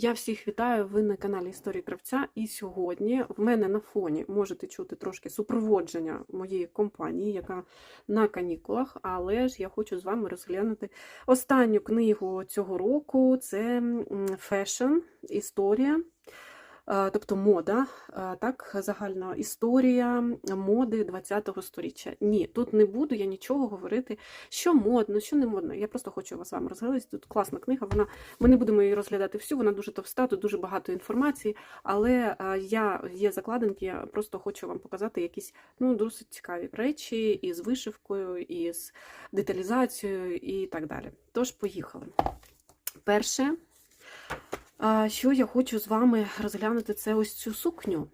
Я всіх вітаю. Ви на каналі Історії Кравця. І сьогодні в мене на фоні можете чути трошки супроводження моєї компанії, яка на канікулах. Але ж я хочу з вами розглянути останню книгу цього року. Це фешн, історія. Е, Тобто мода, е, так, загальна історія моди 20-го сторіччя. Ні, тут не буду я нічого говорити, що модно, що не модно. Я просто хочу вас з вами розглядати. Тут класна книга, вона ми не будемо її розглядати всю, вона дуже товста, тут дуже багато інформації, але е, я є закладинки, я просто хочу вам показати якісь ну, досить цікаві речі із вишивкою, і з деталізацією і так далі. Тож, поїхали. Перше, що я хочу з вами розглянути, це ось цю сукню.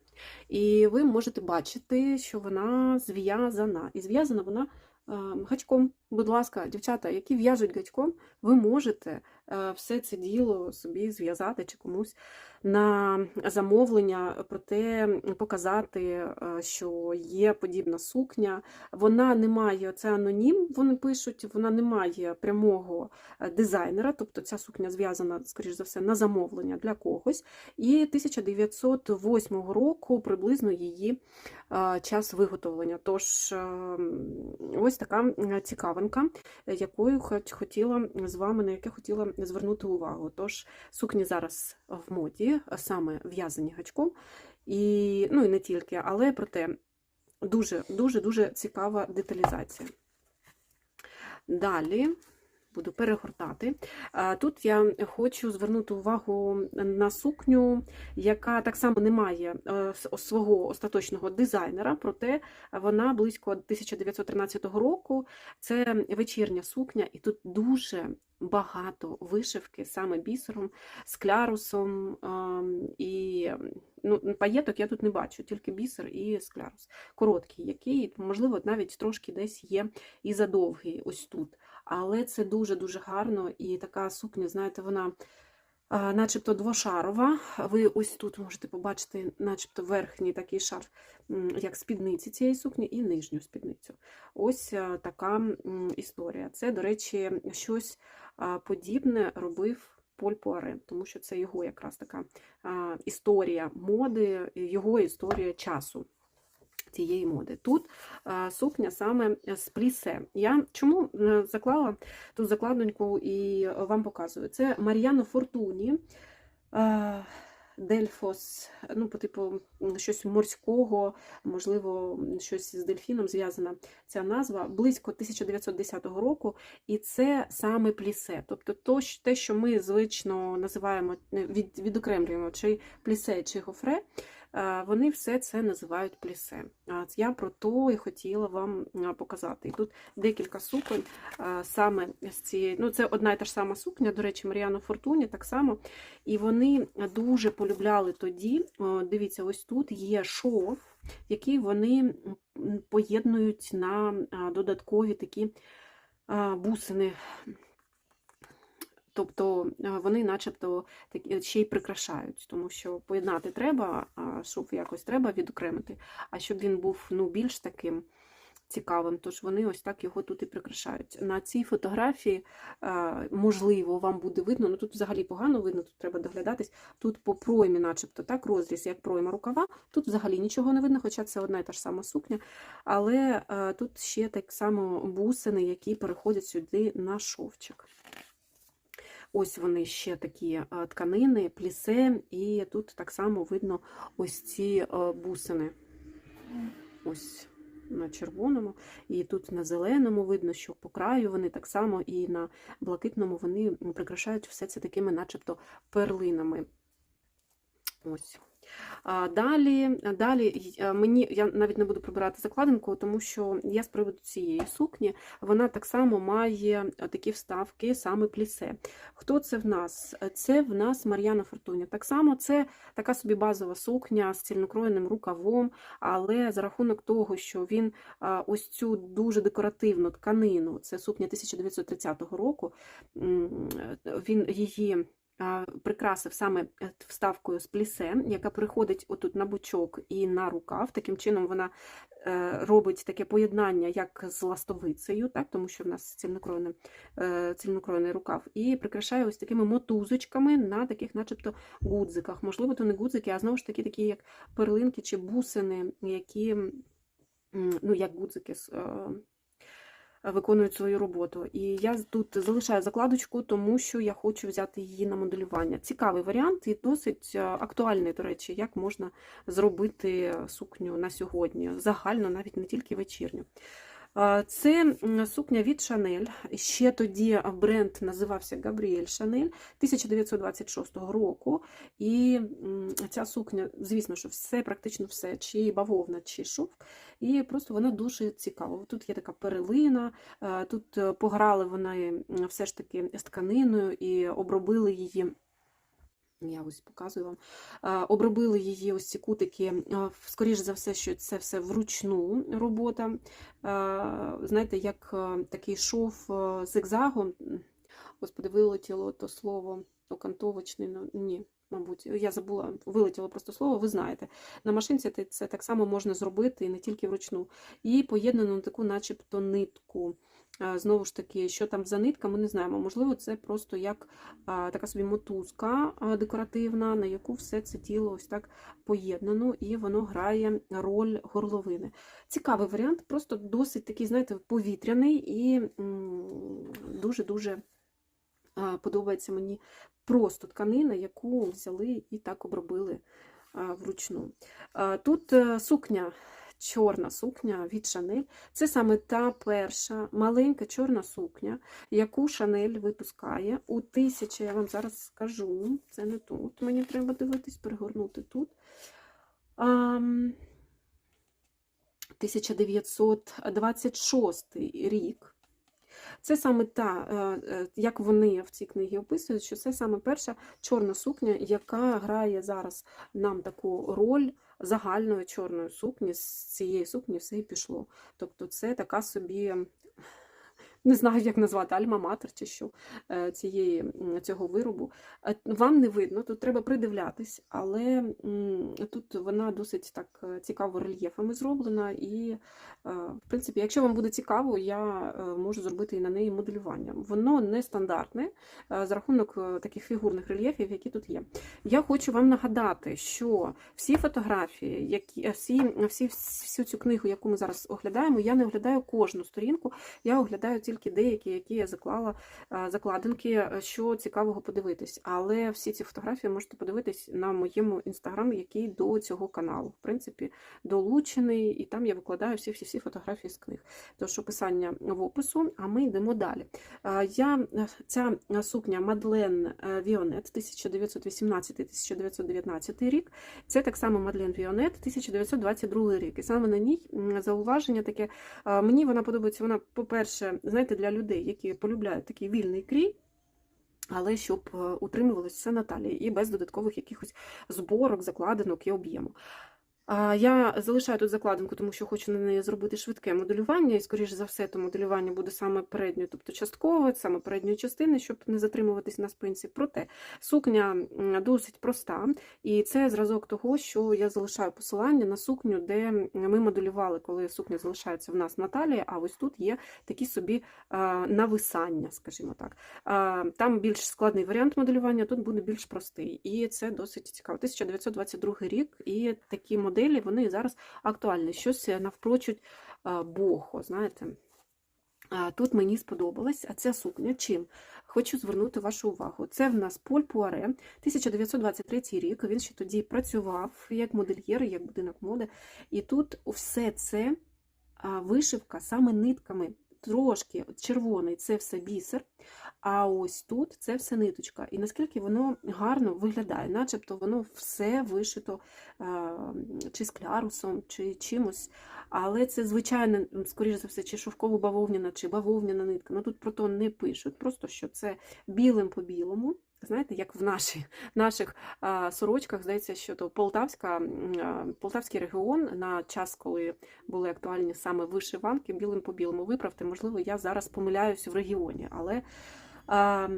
І ви можете бачити, що вона зв'язана. І зв'язана вона е, гачком. Будь ласка, дівчата, які в'яжуть гачком, ви можете е, все це діло собі зв'язати чи комусь на замовлення, проте показати, е, що є подібна сукня. Вона не має, це анонім, вони пишуть, вона не має прямого е, дизайнера, тобто ця сукня зв'язана, скоріш за все, на замовлення для когось. І 1908 року приблизно її час виготовлення. Тож е, ось така м, е, якою хотіла з вами, на яке хотіла звернути увагу. Тож сукні зараз в моді, саме в'язані гачком, і ну і не тільки, але проте дуже дуже дуже цікава деталізація. Далі буду перегортати. Тут я хочу звернути увагу на сукню, яка так само не має е, свого остаточного дизайнера, проте вона близько 1913 року. Це вечірня сукня, і тут дуже багато вишивки саме бісером, склярусом ем, і ну, паєток я тут не бачу, тільки бісер і склярус. Короткий, який, можливо, навіть трошки десь є і задовгий ось тут. Але це дуже-дуже гарно, і така сукня, знаєте, вона начебто двошарова. Ви ось тут можете побачити, начебто, верхній такий шар, як спідниці цієї сукні, і нижню спідницю. Ось а, така історія. Це, до речі, щось подібне робив Поль Пуаре, тому що це його якраз така а, історія моди, його історія часу. Цієї моди. Тут а, сукня саме з плісе. Я чому е, заклала ту закладоньку і вам показую? Це Мар'яно Фортуні, Дельфос, ну, по типу щось морського, можливо, щось з дельфіном зв'язана ця назва, близько 1910 року, і це саме плісе. Тобто то, те, що ми звично називаємо, е, від, відокремлюємо чи плісе, чи гофре, е, вони все це називають плісе. Я про то і хотіла вам показати. І тут декілька суконь саме з цієї. Ну, це одна і та ж сама сукня, до речі, Маріано Фортуні так само. І вони дуже полюбляли тоді. Дивіться, ось тут є шов, який вони поєднують на додаткові такі бусини. Тобто е, вони начебто ще й прикрашають, тому що поєднати треба, шов якось треба відокремити. А щоб він був ну, більш таким цікавим, тож вони ось так його тут і прикрашають. На цій фотографії, е, можливо, вам буде видно, ну тут взагалі погано видно, тут треба доглядатись. Тут по проймі, начебто, так, розріз, як пройма рукава, тут взагалі нічого не видно, хоча це одна і та ж сама сукня. Але е, тут ще так само бусини, які переходять сюди на шовчик. Ось вони ще такі е, тканини, плісе, і тут так само видно ось ці е, бусини. Ось на червоному, і тут на зеленому видно, що по краю вони так само, і на блакитному вони прикрашають все це такими, начебто, перлинами. Ось. Далі, далі мені я навіть не буду прибирати закладинку, тому що я з приводу цієї сукні, вона так само має такі вставки, саме плісе. Хто це в нас? Це в нас Мар'яна Фортуня. Так само це така собі базова сукня з цільнокроєним рукавом, але за рахунок того, що він ось цю дуже декоративну тканину, це сукня 1930 року, він її прикрасив саме е, вставкою з плісе, яка приходить отут на бочок і на рукав. Таким чином вона е, робить таке поєднання, як з ластовицею, так, тому що в нас цільнокроєний, е, цільнокроєний рукав, і прикрашає ось такими мотузочками на таких, начебто, гудзиках. Можливо, то не гудзики, а знову ж таки, такі як перлинки чи бусини, які, ну, як гудзики. Виконують свою роботу. І я тут залишаю закладочку, тому що я хочу взяти її на моделювання. Цікавий варіант і досить е, актуальний, до речі, як можна зробити сукню на сьогодні, загально, навіть не тільки вечірню. Це сукня від Chanel. Ще тоді бренд називався Gabrielle Chanel 1926 року. І ця сукня, звісно, що все, практично все, чи бавовна, чи шовк. І просто вона дуже цікава. Тут є така перелина, тут е, пограли вони все ж таки з тканиною і обробили її. Я ось показую вам. Обробили її ось ці кутики, скоріш за все, що це все вручну робота. Знаєте, як такий шов зигзагом. Господи, вилетіло то слово окантовочний, ну ні, мабуть, я забула, вилетіло просто слово, ви знаєте. На машинці це так само можна зробити і не тільки вручну. І поєднано на таку, начебто, нитку. Е, Знову ж таки, що там за нитка, ми не знаємо. Можливо, це просто як а, така собі мотузка а, декоративна, на яку все це тіло ось так поєднано, і воно грає роль горловини. Цікавий варіант, просто досить такий, знаєте, повітряний і дуже-дуже подобається мені просто тканина, яку взяли і так обробили вручну. Тут е, сукня. Чорна сукня від Шанель. Це саме та перша маленька чорна сукня, яку Шанель випускає у тисячі, я вам зараз скажу, це не тут. Мені треба дивитись, перегорнути тут. Ам, 1926 рік. Це саме та, е, е, як вони в цій книгі описують, що це саме перша чорна сукня, яка грає зараз нам таку роль загальної чорної сукні. З цієї сукні все і пішло. Тобто це така собі, не знаю, як назвати, альма-матер чи що е, цієї, цього виробу. Е, Вам не видно, тут треба придивлятись, але тут вона досить так е, цікаво рельєфами зроблена. І, в принципі, якщо вам буде цікаво, я можу зробити і на неї моделювання. Воно не стандартне за рахунок таких фігурних рельєфів, які тут є. Я хочу вам нагадати, що всі фотографії, які всі, всі, всю цю книгу, яку ми зараз оглядаємо, я не оглядаю кожну сторінку, я оглядаю тільки деякі, які я заклала е, закладинки, е, що цікавого подивитись. Але всі ці фотографії можете подивитись на моєму інстаграмі, який до цього каналу, в принципі, долучений, і там я викладаю всі всі всі фотографії з книг. Тож описання в опису, а ми йдемо далі. Е, Я ця сукня Мадлен Віонет 1918-1919 рік. Це так само Мадлен Віонет 1922 рік. І саме на ній зауваження таке. Мені вона подобається. Вона, по-перше, знаєте, для людей, які полюбляють такий вільний крій. Але щоб е, утримувалося все на талії і без додаткових якихось зборок, закладинок і об'єму. Я залишаю тут закладинку, тому що хочу на неї зробити швидке моделювання, і, скоріш за все, то моделювання буде саме передньою, тобто часткове, саме передньої частини, щоб не затримуватись на спинці. Проте сукня досить проста, і це зразок того, що я залишаю посилання на сукню, де ми моделювали, коли сукня залишається в нас на талії, а ось тут є такі собі нависання, скажімо так. Там більш складний варіант моделювання, тут буде більш простий. І це досить цікаво. 1922 рік, і такі моделі вони зараз актуальні. Щось навпрочуть а, бохо, знаєте. Тут мені сподобалась, ця сукня чим? Хочу звернути вашу увагу. Це в нас Поль Пуаре, 1923 рік. Він ще тоді працював як модельєр, як будинок моди. І тут все це вишивка саме нитками. Трошки червоний це все бісер, а ось тут це все ниточка. І наскільки воно гарно виглядає, начебто воно все вишито а, чи склярусом, чи чимось. Але це звичайно, скоріш за все, чи шовково бавовняна, чи бавовняна нитка. Ну тут про то не пишуть, просто що це білим по білому. Знаєте, як в наші, наших а, сорочках, здається, що то Полтавська, а, Полтавський регіон на час, коли були актуальні саме вишиванки, білим по білому. Виправте, можливо, я зараз помиляюсь в регіоні, але а,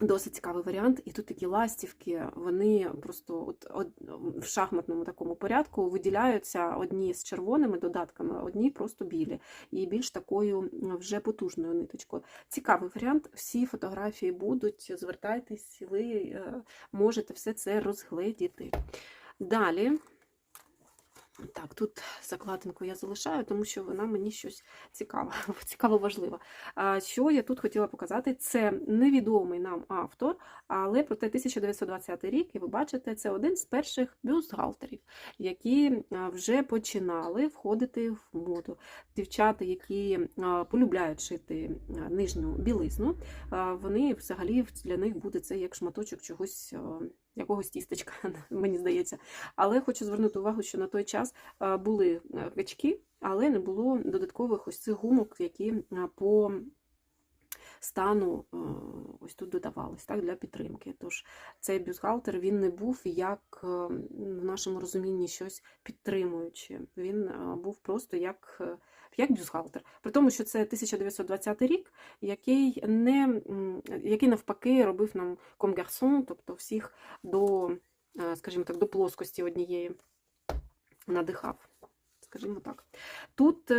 Досить цікавий варіант, і тут такі ластівки, вони просто от, от в шахматному такому порядку виділяються одні з червоними додатками, одні просто білі, і більш такою вже потужною ниточкою. Цікавий варіант. Всі фотографії будуть. Звертайтесь, ви е, можете все це розгледіти. Далі. Так, тут закладинку я залишаю, тому що вона мені щось цікаве, цікаво важливо. А що я тут хотіла показати, це невідомий нам автор, але проте 1920 рік, і ви бачите, це один з перших бюстгальтерів, які вже починали входити в моду. Дівчата, які полюбляють шити нижню білизну, вони взагалі для них буде це як шматочок чогось. Якогось тістечка, мені здається. Але хочу звернути увагу, що на той час були качки, але не було додаткових ось цих гумок, які по стану е, ось тут додавались так, для підтримки. Тож цей бюстгальтер він не був як е, в нашому розумінні щось підтримуюче. Він е, був просто як. Як бюстгальтер. При тому, що це 1920 рік, який не який навпаки робив нам комгарсон, тобто всіх до, скажімо так, до плоскості однієї надихав. Скажімо так. Тут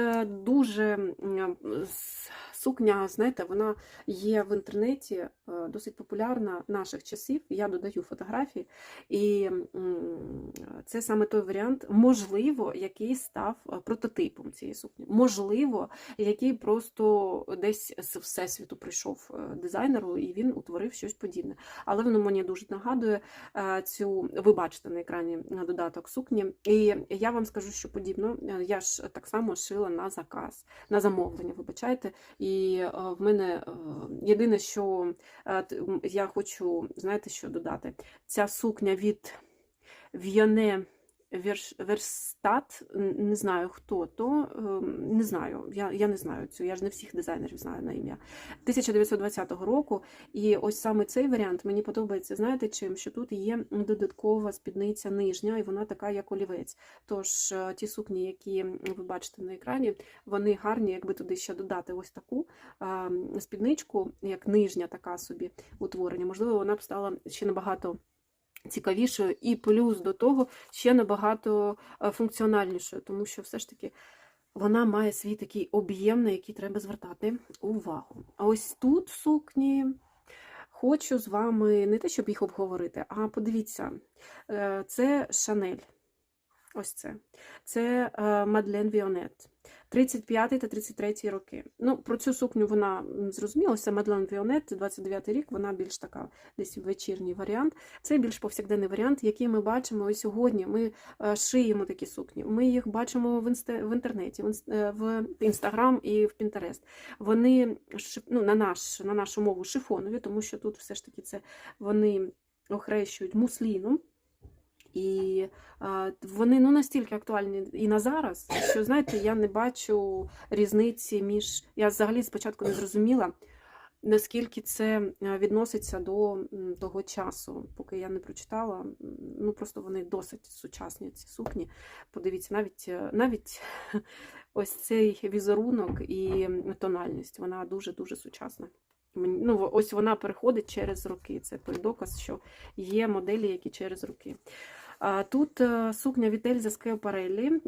дуже сукня, знаєте, вона є в інтернеті е, досить популярна наших часів. Я додаю фотографії, і це саме той варіант, можливо, який став е, прототипом цієї сукні. Можливо, який просто десь з всесвіту прийшов е, дизайнеру, і він утворив щось подібне. Але воно мені дуже нагадує цю, ви бачите на екрані додаток сукні. І я вам скажу, що подібно. Я ж так само шила на заказ, на замовлення, вибачайте. І е, в мене е, єдине, що е, я хочу, знаєте, що додати? Ця сукня від В'яне Верстат, не знаю хто то, ем, не знаю, я, я не знаю цю, я ж не всіх дизайнерів знаю на ім'я. 1920 року. І ось саме цей варіант мені подобається, знаєте чим? Що тут є додаткова спідниця нижня, і вона така, як олівець. Тож е, ті сукні, які ви бачите на екрані, вони гарні, якби туди ще додати ось таку а, спідничку, як нижня така собі утворення. Можливо, вона б стала ще набагато цікавішою, і плюс до того ще набагато е, функціональнішою, тому що все ж таки. Вона має свій такий об'єм, на який треба звертати увагу. А ось тут сукні хочу з вами не те, щоб їх обговорити, а подивіться, е, це Шанель. Ось це. Це Мадлен Віонет. 35 та 33 роки. Ну, про цю сукню вона м, зрозуміла, це Мадлен Віонет, 29 рік, вона більш така десь вечірній варіант. Це більш повсякденний варіант, який ми бачимо і сьогодні. Ми е, шиємо такі сукні. Ми їх бачимо в, інсте, в інтернеті, в, інс- е, Інстаграм і в Пінтерест. Вони ну, на, наш, на нашу мову шифонові, тому що тут все ж таки це вони охрещують мусліном. І а, вони ну, настільки актуальні і на зараз, що знаєте, я не бачу різниці між. Я взагалі спочатку не зрозуміла, наскільки це е, відноситься до того часу, поки я не прочитала. Ну просто вони досить сучасні, ці сукні. Подивіться, навіть е, навіть ось цей візерунок і тональність, вона дуже-дуже сучасна. Ну, ось вона переходить через роки. Це той доказ, що є моделі, які через роки. Тут е, сукня від Ельзи Скіапареллі,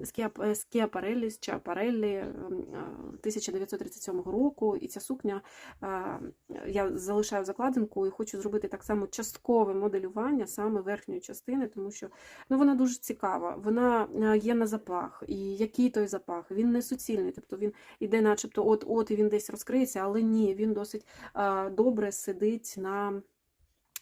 Скіапареллі, Скіапареллі ем, е, 1937 року. І ця сукня е, я залишаю закладинку і хочу зробити так само часткове моделювання саме верхньої частини, тому що ну, вона дуже цікава. Вона е, є на запах. І який той запах? Він не суцільний, тобто він іде, начебто, от-от і він десь розкриється, але ні, він досить е, добре сидить на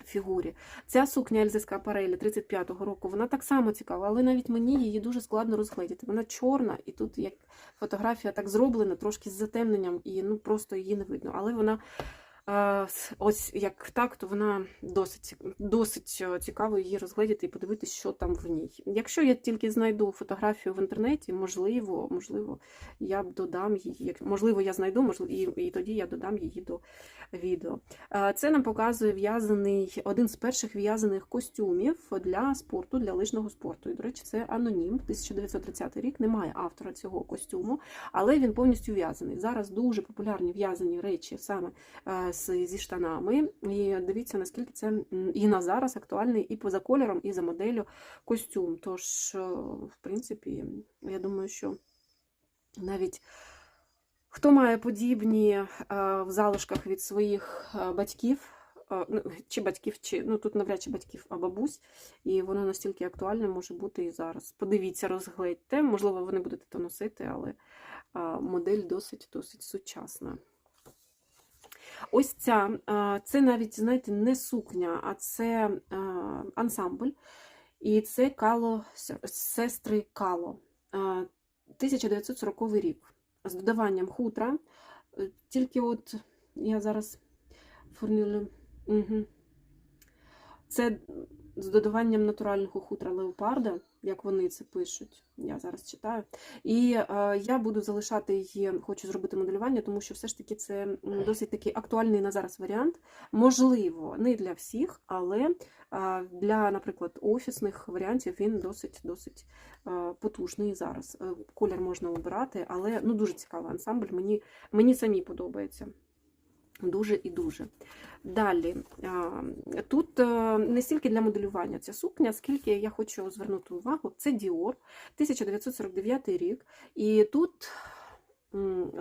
фігурі. Ця сукня Ельзи Скапарелі 35-го року, вона так само цікава, але навіть мені її дуже складно розгледіти. Вона чорна, і тут як фотографія так зроблена, трошки з затемненням, і ну просто її не видно. Але вона ось як так, то вона досить, досить е, цікаво її розгледіти і подивитися, що там в ній. Якщо я тільки знайду фотографію в інтернеті, можливо, можливо, я додам її. Можливо, я знайду, можливо, і, і тоді я додам її до відео. Це нам показує в'язаний один з перших в'язаних костюмів для спорту, для лижного спорту. І, до речі, це анонім. 1930 рік немає автора цього костюму, але він повністю в'язаний. Зараз дуже популярні в'язані речі саме е, зі штанами. І дивіться, наскільки це і на зараз актуальний, і поза кольором, і за моделлю костюм. Тож, е, в принципі, я думаю, що навіть хто має подібні е, в залишках від своїх е, батьків, ну, чи батьків, чи ну тут навряд чи батьків, а бабусь, і воно настільки актуальне може бути і зараз. Подивіться, розглядьте, можливо, ви не будете то носити, але модель досить досить сучасна. Ось ця, це навіть, знаєте, не сукня, а це ансамбль. І це Кало, сестри Кало. Е, 1940 рік. З додаванням хутра. Е, Тільки от я зараз формулюю. Угу. Це з додаванням натурального хутра леопарда, як вони це пишуть. Я зараз читаю. І е, я буду залишати її, хочу зробити моделювання, тому що все ж таки це досить такий актуальний на зараз варіант. Можливо, не для всіх, але е, для, наприклад, офісних варіантів він досить досить е, потужний зараз. Е, Колір можна обирати, але ну, дуже цікавий ансамбль. Мені, мені самі подобається. Дуже і дуже. Далі, тут е, не стільки для моделювання ця сукня, скільки я хочу звернути увагу, це Dior, 1949 рік. І тут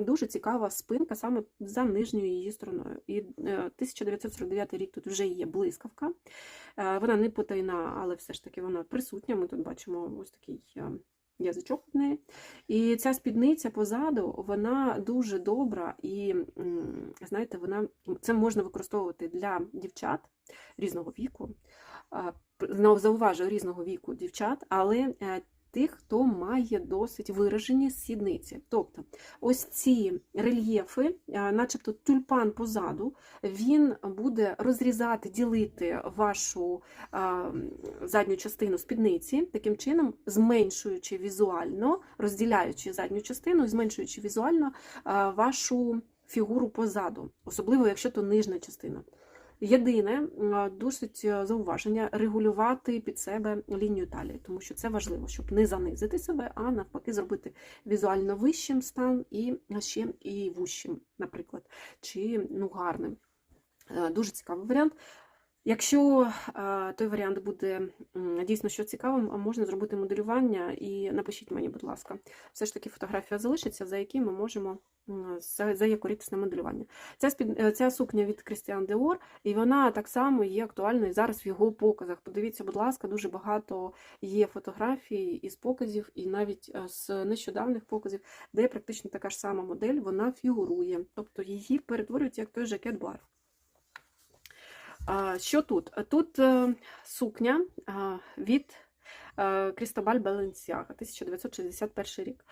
дуже цікава спинка саме за нижньою її стороною. І е, 1949 рік тут вже є блискавка. Е, Вона не потайна, але все ж таки вона присутня. Ми тут бачимо ось такий е, язичок в неї. І ця спідниця позаду, вона дуже добра, і знаєте, вона це можна використовувати для дівчат різного віку. Зауважу різного віку дівчат, але е, тих, хто має досить виражені сідниці. Тобто, ось ці рельєфи, е, начебто тюльпан позаду, він буде розрізати, ділити вашу а, задню частину спідниці, таким чином зменшуючи візуально, розділяючи задню частину, зменшуючи візуально а, вашу фігуру позаду, особливо якщо то нижня частина. Єдине, досить зауваження регулювати під себе лінію талії, тому що це важливо, щоб не занизити себе, а навпаки, зробити візуально вищим стан і ще і вущим, наприклад, чи ну, гарним. Е, Дуже цікавий варіант. Якщо е, той варіант буде дійсно що цікавим, можна зробити моделювання і напишіть мені, будь ласка, все ж таки фотографія залишиться, за які ми можемо за, за є моделювання. Ця, спід, е, ця сукня від Christian Dior, і вона так само є актуальною зараз в його показах. Подивіться, будь ласка, дуже багато є фотографій із показів, і навіть е, з нещодавних показів, де практично така ж сама модель вона фігурує. Тобто її перетворюють як той жакет бар. Що тут? Тут е, сукня від Крістобаль Баленсіага, 1961 рік.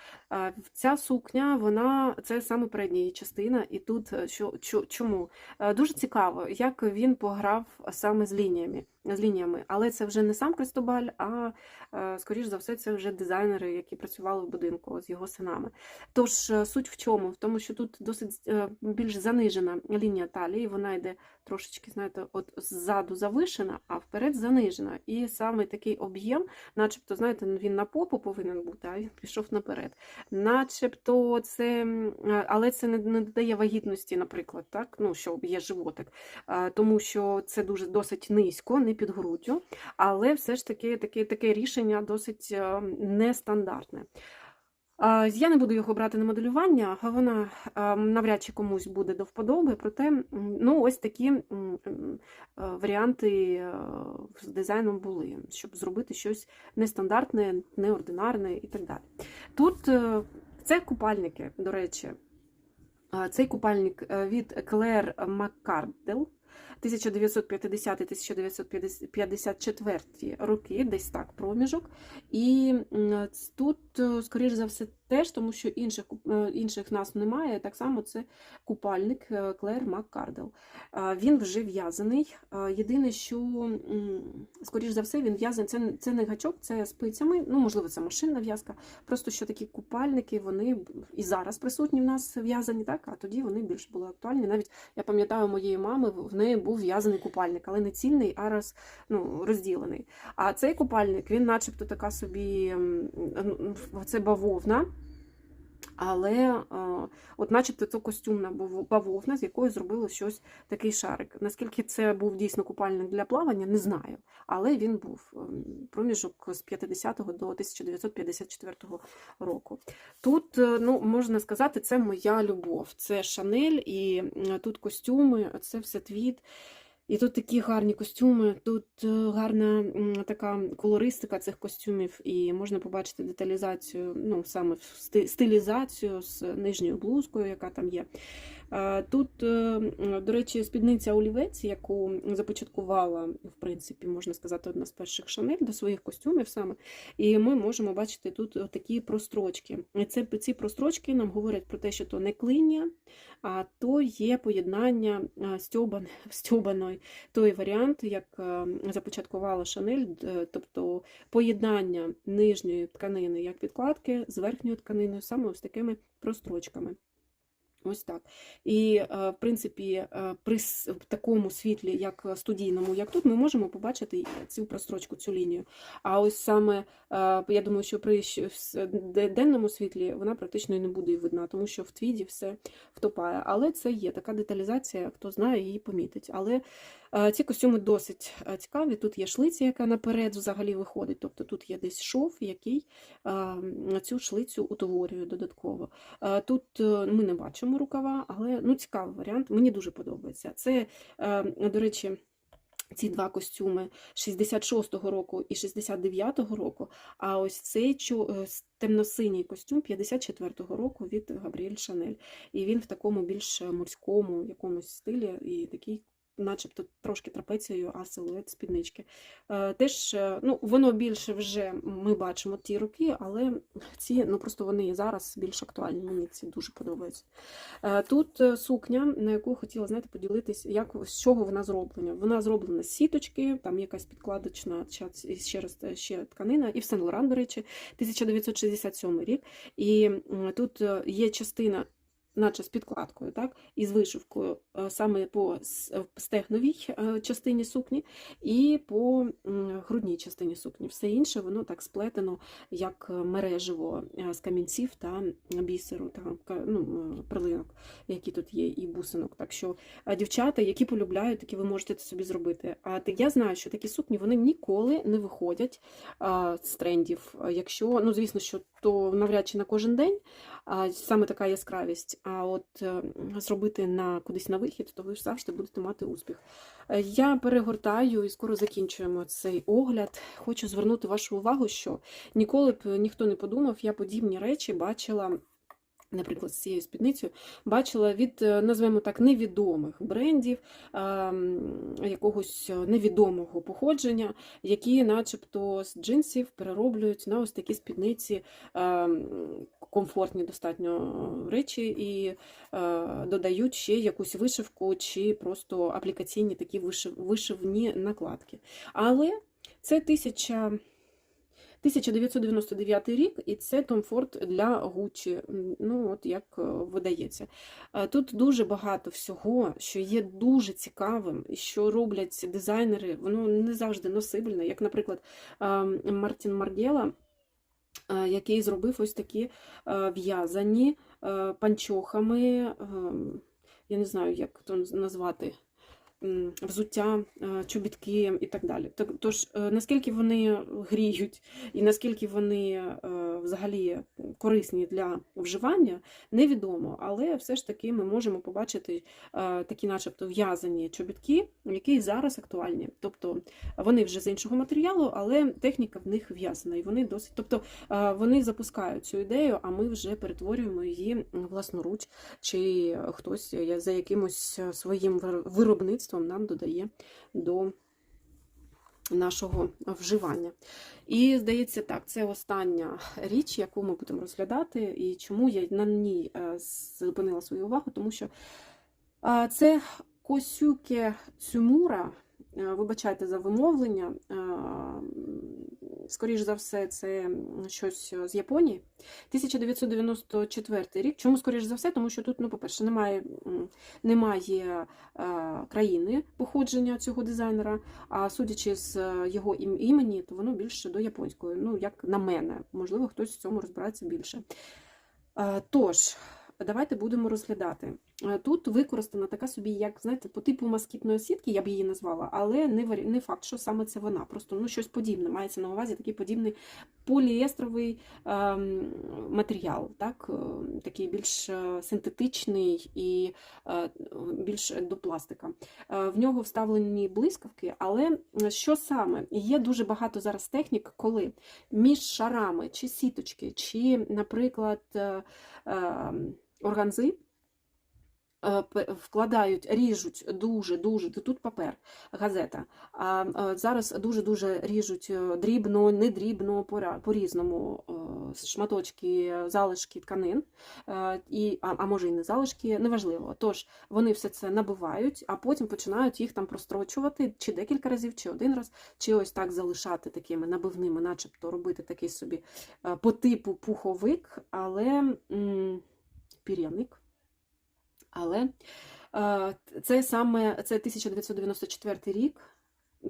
Ця сукня, вона це саме передня її частина, і тут е, що, чому? Е, Дуже цікаво, як він пограв саме з лініями. З лініями, але це вже не сам Крестобаль, а е, скоріш за все, це вже дизайнери, які працювали в будинку з його синами. Тож е, суть в чому? В тому, що тут досить е, більш занижена лінія талії, вона йде трошечки, знаєте, от ззаду завишена, а вперед занижена. І саме такий об'єм, начебто, знаєте, він на попу повинен бути, а він пішов наперед. Начебто це, але це не, додає вагітності, наприклад, так? Ну, що є животик, тому що це дуже досить низько, не під груддю, але все ж таки таке, таке рішення досить нестандартне. Я не буду його брати на моделювання, вона навряд чи комусь буде до вподоби, проте ну, ось такі варіанти з дизайном були, щоб зробити щось нестандартне, неординарне і так далі. Тут е, це купальники, до речі. Цей купальник е, від Клер Маккардел. 1950-1954 роки, десь так проміжок. І тут, е, скоріш за все, теж, тому що інших, е, інших назв немає. Так само це купальник е, Клер Маккардел. Він вже в'язаний. Єдине, що, скоріш за все, він в'язаний. Це, це не гачок, це спицями. Ну, можливо, це машинна в'язка. Просто що такі купальники, вони і зараз присутні в нас в'язані, так, а тоді вони більш були актуальні. Навіть я пам'ятаю моєї мами, в неї був в'язаний купальник, але не цільний, а роз, ну, розділений. А цей купальник, він начебто така собі, ну, це бавовна. Але е, от начебто це костюмна бав- бавовна, з якої зробили щось такий шарик. Наскільки це був дійсно купальник для плавання, не знаю. Але він був ем, проміжок з 50-го до 1954 року. Тут, е, ну, можна сказати, це моя любов. Це Шанель, і тут костюми, це все твіт. І тут такі гарні костюми, тут е, гарна така колористика цих костюмів, і можна побачити деталізацію, ну саме стилізацію з нижньою блузкою, яка там є. Е, Тут, е, до речі, спідниця олівець, яку започаткувала, в принципі, можна сказати, одна з перших шанель до своїх костюмів саме. І ми можемо бачити тут такі прострочки. Це ці прострочки нам говорять про те, що то не клиння, а то є поєднання стьобан, стьобаної, той варіант, як е, започаткувала Шанель, тобто поєднання нижньої тканини як підкладки з верхньою тканиною, саме ось такими прострочками. Ось так. І, е, в принципі, е, при такому світлі, як студійному, як тут, ми можемо побачити цю прострочку, цю лінію. А ось саме, е, я думаю, що при денному світлі вона практично і не буде видна, тому що в твіді все втопає. Але це є така деталізація, хто знає, її помітить. Але е, ці костюми досить е, цікаві. Тут є шлиця, яка наперед взагалі виходить. Тобто тут є десь шов, який е, цю шлицю утворює додатково. Е, Тут е, ми не бачимо рукава, але ну, цікавий варіант. Мені дуже подобається. Це, е, до речі, ці два костюми 66-го року і 69-го року. А ось цей е, темно-синій костюм 54-го року від Габріель Шанель. І він в такому більш морському якомусь стилі і такий. Начебто трошки трапецією, а силует спіднички. Е, теж е, ну, воно більше вже ми бачимо ті роки, але ці ну просто вони зараз більш актуальні. Мені ці дуже подобаються. Е, Тут сукня, на яку хотіла знаєте, поділитись, як з чого вона зроблена. Вона зроблена з сіточки, там якась підкладочна ще раз ще тканина, і в Сен Лоран, до речі, 1967 рік. І тут є частина. Наче з підкладкою, так, і з вишивкою е, саме по е, стегновій е, частині сукні і по грудній частині сукні. Все інше воно так сплетено, як мережево з камінців та бісеру, та ну, перлинок, які тут є, і бусинок. Так що дівчата, які полюбляють, такі ви можете це собі зробити. А я знаю, що такі сукні вони ніколи не виходять з трендів. Якщо, ну звісно, що то навряд чи на кожен день, саме така яскравість. А от е, зробити на кудись на вихід, то ви ж завжди будете мати успіх. Е, Я перегортаю і скоро закінчуємо цей огляд. Хочу звернути вашу увагу, що ніколи б ніхто не подумав, я подібні речі бачила. Наприклад, з цією спідницею бачила від, е, назвемо так, невідомих брендів, ем, якогось невідомого походження, які, начебто, з джинсів перероблюють на ось такі спідниці, комфортні достатньо речі, і е, додають ще якусь вишивку чи просто аплікаційні такі вишив, вишивні накладки. Але це тисяча. 1999 рік, і це Том Форд для Гуччі. Ну, от як е, видається. Е, Тут дуже багато всього, що є дуже цікавим, що роблять дизайнери, воно не завжди носибельне, як, наприклад, е, Мартін Маргела. Який зробив ось такі в'язані панчохами, я не знаю, як то назвати, взуття, е, чобітки і так далі. Тож, е, наскільки вони гріють і наскільки вони е, взагалі корисні для вживання, невідомо. Але все ж таки ми можемо побачити такі, начебто, в'язані чобітки, які зараз актуальні. Тобто вони вже з іншого матеріалу, але техніка в них в'язана. І вони досить. Тобто вони запускають цю ідею, а ми вже перетворюємо її власноруч, чи хтось за якимось своїм вир- виробництвом нам додає до нашого вживання. І здається, так, це остання річ, яку ми будемо розглядати, і чому я на ній е, зупинила свою увагу, тому що е, це Косюке Цюмура. Е, Вибачайте за вимовлення. е, Скоріш за все, це щось з Японії. 1994 рік. Чому скоріш за все? Тому що тут, ну, по-перше, немає, немає е, країни походження цього дизайнера, а судячи з е, його імені, то воно більше до японської. Ну, як на мене, можливо, хтось в цьому розбирається більше. Е, Тож, давайте будемо розглядати. Е, Тут використана така собі, як знаєте, по типу москітної сітки, я б її назвала, але не, не факт, що саме це вона. Просто ну, щось подібне. Мається на увазі такий подібний поліестровий ем, матеріал, так? е, такий більш е, синтетичний і е, більш до пластика. Е, В нього вставлені блискавки, але що саме? Є дуже багато зараз технік, коли між шарами чи сіточки, чи, наприклад, е, е, органзи вкладають, ріжуть дуже-дуже, тут папер, газета. А е, зараз дуже-дуже ріжуть е, дрібно, не дрібно, по-різному е, шматочки, залишки тканин, е, і, а, може і не залишки, неважливо. Тож вони все це набивають, а потім починають їх там прострочувати чи декілька разів, чи один раз, чи ось так залишати такими набивними, начебто робити такий собі е, по типу пуховик, але пір'яник. Але е, це саме це 1994 рік.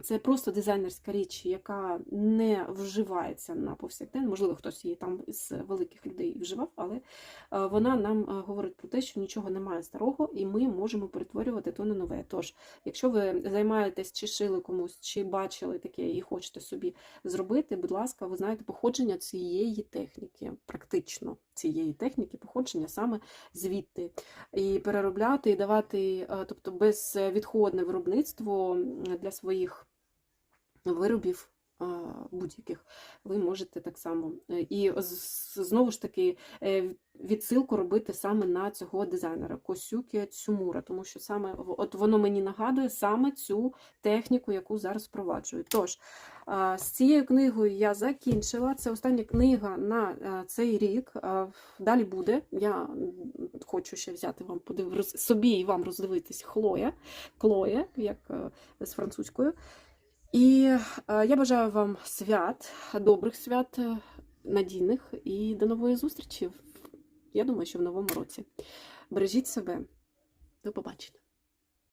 Це просто дизайнерська річ, яка не вживається на повсякдень. Можливо, хтось її там з великих людей вживав, але е, вона нам е, говорить про те, що нічого немає старого, і ми можемо перетворювати то на нове. Тож, якщо ви займаєтесь чи шили комусь, чи бачили таке і хочете собі зробити, будь ласка, ви знаєте походження цієї техніки, практично цієї техніки, походження саме звідти. І переробляти, і давати, е, тобто безвідходне виробництво для своїх виробів. Будь-яких ви можете так само. Е, І знову ж таки е, відсилку робити саме на цього дизайнера Косюки Цюмура, тому що саме от воно мені нагадує саме цю техніку, яку зараз впроваджую. Тож з цією книгою я закінчила. Це остання книга на е, цей рік. Далі буде. Я хочу ще взяти вам подив... собі і вам роздивитись Хлоя, Клоя, як з французькою. І я бажаю вам свят, добрих свят, е, надійних і до нової зустрічі. Я думаю, що в новому році. Бережіть себе. До побачення.